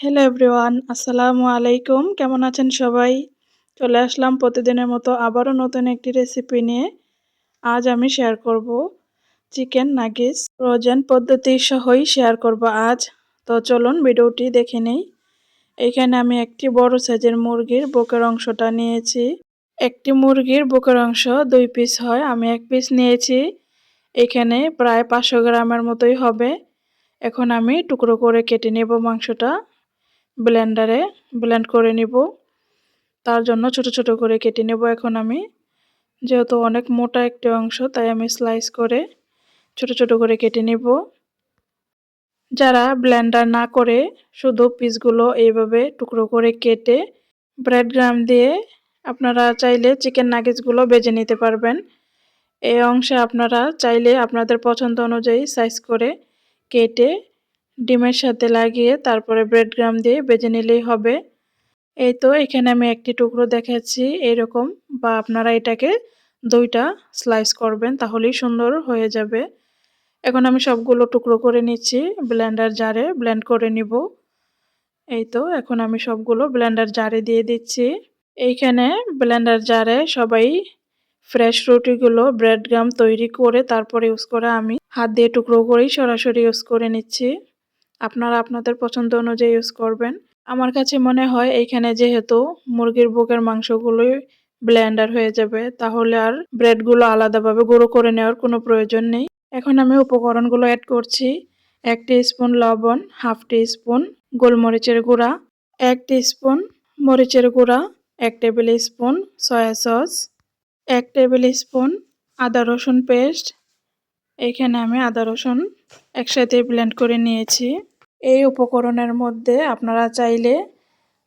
Hello everyone আসসালামু আলাইকুম। কেমন আছেন সবাই? চলে আসলাম প্রতিদিনের মতো আবারও নতুন একটি রেসিপি নিয়ে। আজ আমি শেয়ার করব চিকেন নাগিস ফ্রোজেন পদ্ধতি সহই শেয়ার করব আজ। তো চলুন ভিডিওটি দেখে নেই। এখানে আমি একটি বড় সাইজের মুরগির বুকের অংশটা নিয়েছি। একটি মুরগির বুকের অংশ দুই পিস হয়, আমি এক পিস নিয়েছি। এখানে প্রায় পাঁচশো গ্রামের মতোই হবে। এখন আমি টুকরো করে কেটে নেব মাংসটা। ব্লেন্ডারে ব্লেন্ড করে নিব। তার জন্য ছোট ছোট করে কেটে নেব এখন আমি। যেহেতু অনেক মোটা একটি অংশ, তাই আমি স্লাইস করে ছোট ছোট করে কেটে নেব। যারা ব্লেন্ডার না করে শুধু পিসগুলো এইভাবে টুকরো করে কেটে ব্রেড গ্রাম দিয়ে আপনারা চাইলে চিকেন নাগেজগুলো বেজে নিতে পারবেন। এই অংশে আপনারা চাইলে আপনাদের পছন্দ অনুযায়ী সাইজ করে কেটে ডিমের সাথে লাগিয়ে তারপরে ব্রেড গ্রাম দিয়ে বেজে নিলেই হবে। এই তো, এখানে আমি একটি টুকরো দেখাচ্ছি, এরকম, বা আপনারা এটাকে দুইটা স্লাইস করবেন, তাহলেই সুন্দর হয়ে যাবে। এখন আমি সবগুলো টুকরো করে নিচ্ছি ব্লেন্ডার জারে ব্লেন্ড করে নিব। এই তো, এখন আমি সবগুলো ব্লেন্ডার জারে দিয়ে দিচ্ছি। এইখানে ব্লেন্ডার জারে সবাই ফ্রেশ রুটিগুলো ব্রেড গ্রাম তৈরি করে তারপরে ইউজ করে আমি হাত দিয়ে টুকরো করেই সরাসরি ইউজ করে নিচ্ছি। আপনারা আপনাদের পছন্দ অনুযায়ী ইউজ করবেন। আমার কাছে মনে হয় এইখানে যেহেতু মুরগির বুকের মাংসগুলোই ব্লেন্ডার হয়ে যাবে, তাহলে আর ব্রেডগুলো আলাদাভাবে গুঁড়ো করে নেওয়ার কোনো প্রয়োজন নেই। এখন আমি উপকরণগুলো অ্যাড করছি। এক স্পুন লবণ হাফ টি স্পুন গোলমরিচের গুঁড়া, এক স্পুন মরিচের গুঁড়া, এক টেবিল স্পুন সয়া সস এক টেবিল স্পুন আদা রসুন পেস্ট এখানে আমি আদা রসুন একসাথে ব্লেন্ড করে নিয়েছি। এই উপকরণের মধ্যে আপনারা চাইলে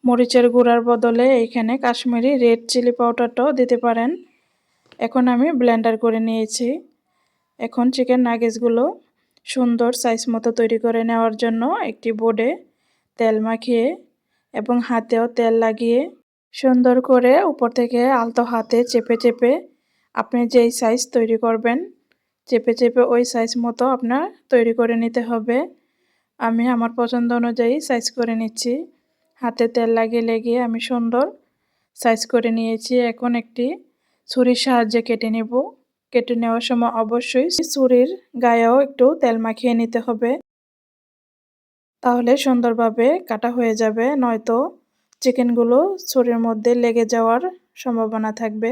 মরিচের গুঁড়ার বদলে এইখানে কাশ্মীরি রেড চিলি পাউডারটাও দিতে পারেন। এখন আমি ব্লেন্ডার করে নিয়েছি। এখন চিকেন নাগেজগুলো সুন্দর সাইজ মতো তৈরি করে নেওয়ার জন্য একটি বোর্ডে তেল মাখিয়ে এবং হাতেও তেল লাগিয়ে সুন্দর করে উপর থেকে আলতো হাতে চেপে চেপে আপনি যেই সাইজ তৈরি করবেন, চেপে চেপে ওই সাইজ মতো আপনার তৈরি করে নিতে হবে। আমি আমার পছন্দ অনুযায়ী সাইজ করে নিচ্ছি। হাতে তেল লাগিয়ে লেগে আমি সুন্দর সাইজ করে নিয়েছি। এখন একটি ছুরির সাহায্যে কেটে নেব। কেটে নেওয়ার সময় অবশ্যই ছুরির গায়েও একটু তেল মাখিয়ে নিতে হবে। তাহলে সুন্দরভাবে কাটা হয়ে যাবে, নয়তো চিকেনগুলো ছুরির মধ্যে লেগে যাওয়ার সম্ভাবনা থাকবে।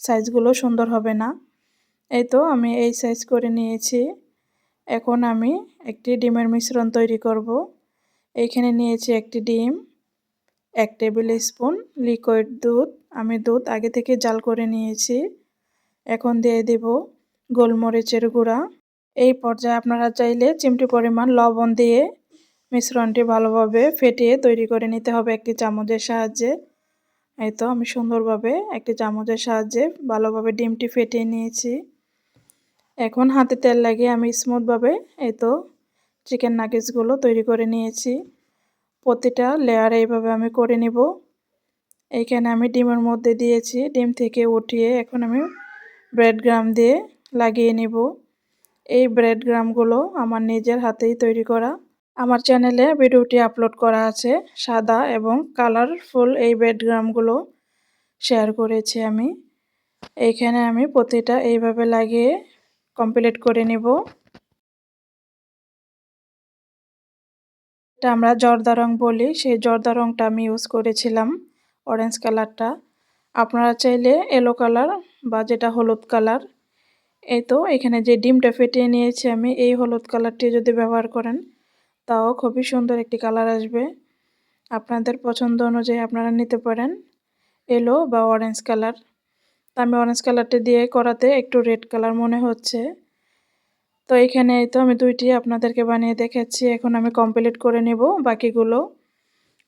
সাইজগুলো সুন্দর হবে না। এই তো আমি এই সাইজ করে নিয়েছি। এখন আমি একটি ডিমের মিশ্রণ তৈরি করব। এইখানে নিয়েছি একটি ডিম, এক টেবিল স্পুন লিকুইড দুধ। আমি দুধ আগে থেকে জাল করে নিয়েছি। এখন দিয়ে দেব গোলমরিচের গুঁড়া। এই পর্যায়ে আপনারা চাইলে চিমটি পরিমাণ লবণ দিয়ে মিশ্রণটি ভালোভাবে ফেটিয়ে তৈরি করে নিতে হবে একটি চামচের সাহায্যে। এই তো আমি সুন্দরভাবে একটি চামচের সাহায্যে ভালোভাবে ডিমটি ফেটিয়ে নিয়েছি। এখন হাতে তেল লাগিয়ে আমি স্মুথভাবে এই তো চিকেন নাগেটসগুলো তৈরি করে নিয়েছি। প্রতিটা লেয়ার এইভাবে আমি করে নিব। এইখানে আমি ডিমের মধ্যে দিয়েছি। ডিম থেকে উঠিয়ে এখন আমি ব্রেড গ্রাম দিয়ে লাগিয়ে নিব। এই ব্রেড গ্রামগুলো আমার নিজের হাতেই তৈরি করা। আমার চ্যানেলে ভিডিওটি আপলোড করা আছে। সাদা এবং কালারফুল এই ব্রেড গ্রামগুলো শেয়ার করেছি আমি। এইখানে আমি প্রতিটা এইভাবে লাগিয়ে কমপ্লিট করে নিব। এটা আমরা জর্দা রং বলি, সেই জর্দা রংটা আমি ইউজ করেছিলাম অরেঞ্জ কালারটা আপনারা চাইলে এলো কালার বা যেটা হলুদ কালার এই তো এখানে যে ডিমটা ফেটিয়ে নিয়েছি আমি, এই হলুদ কালারটি যদি ব্যবহার করেন, তাও খুবই সুন্দর একটি কালার আসবে। আপনাদের পছন্দ অনুযায়ী আপনারা নিতে পারেন এলো বা অরেঞ্জ কালার আমি অরেঞ্জ কালারটা দিয়ে করাতে একটু রেড কালার মনে হচ্ছে। তো এখানে তো আমি দুইটি আপনাদেরকে বানিয়ে দেখাচ্ছি। এখন আমি কমপ্লিট করে নেব বাকিগুলো।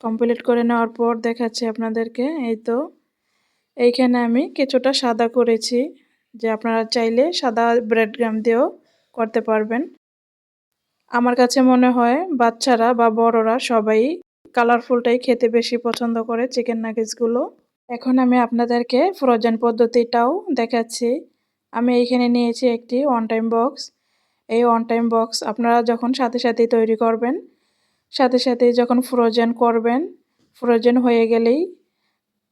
কমপ্লিট করে নেওয়ার পর দেখাচ্ছি আপনাদেরকে। এই তো, এইখানে আমি কিছুটা সাদা করেছি, যে আপনারা চাইলে সাদা ব্রেড গ্রাম দিয়েও করতে পারবেন। আমার কাছে মনে হয় বাচ্চারা বা বড়রা সবাই কালারফুলটাই খেতে বেশি পছন্দ করে চিকেন নাগেটসগুলো এখন আমি আপনাদেরকে ফ্রোজেন পদ্ধতিটাও দেখাচ্ছি। আমি এইখানে নিয়েছি একটি ওয়ান টাইম বক্স এই ওয়ান টাইম বক্স আপনারা যখন সাথে সাথে তৈরি করবেন, সাথে সাথে যখন ফ্রোজেন করবেন ফ্রোজেন হয়ে গেলেই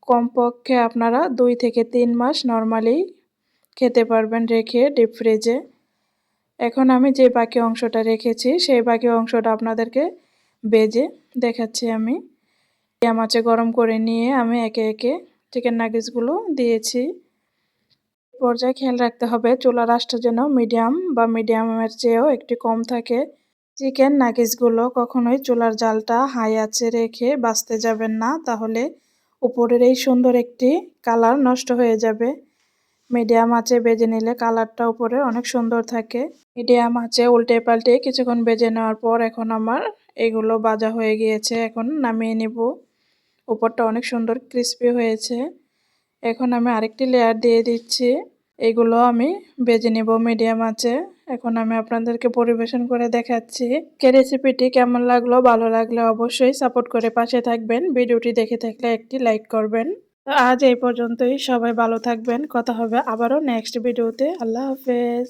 কমপক্ষে আপনারা দুই থেকে তিন মাস নর্মালি খেতে পারবেন রেখে ডিপ ফ্রিজে এখন আমি যে বাকি অংশটা রেখেছি, সেই বাকি অংশটা আপনাদেরকে বেজে দেখাচ্ছি আমি। মাছে গরম করে নিয়ে আমি একে একে চিকেন নাগেটসগুলো দিয়েছি। পর্যায়ে খেয়াল রাখতে হবে চুলার আঁচটা যেন মিডিয়াম বা মিডিয়ামের চেয়েও একটু কম থাকে। চিকেন নাগেটসগুলো কখনোই চুলার জালটা হাই আছে রেখে বাঁচতে যাবেন না, তাহলে উপরের এই সুন্দর একটি কালার নষ্ট হয়ে যাবে। মিডিয়াম আঁচে বেজে নিলে কালারটা উপরে অনেক সুন্দর থাকে। মিডিয়াম আঁচে উল্টে পাল্টে কিছুক্ষণ বেজে নেওয়ার পর এখন আমার এগুলো বাজা হয়ে গিয়েছে, এখন নামিয়ে নিব। উপরটা অনেক সুন্দর ক্রিস্পি হয়েছে। এখন আমি আরেকটি লেয়ার দিয়ে দিচ্ছি। এগুলো আমি বেজে নেব মিডিয়াম আছে এখন আমি আপনাদেরকে পরিবেশন করে দেখাচ্ছি। কে রেসিপিটি কেমন লাগল, ভালো লাগলে অবশ্যই সাপোর্ট করে পাশে থাকবেন। ভিডিওটি দেখে থাকলে একটি লাইক করবেন। আজ এই পর্যন্তই। সবাই ভালো থাকবেন। কথা হবে আবারও নেক্সট ভিডিওতে আল্লাহ হাফেজ।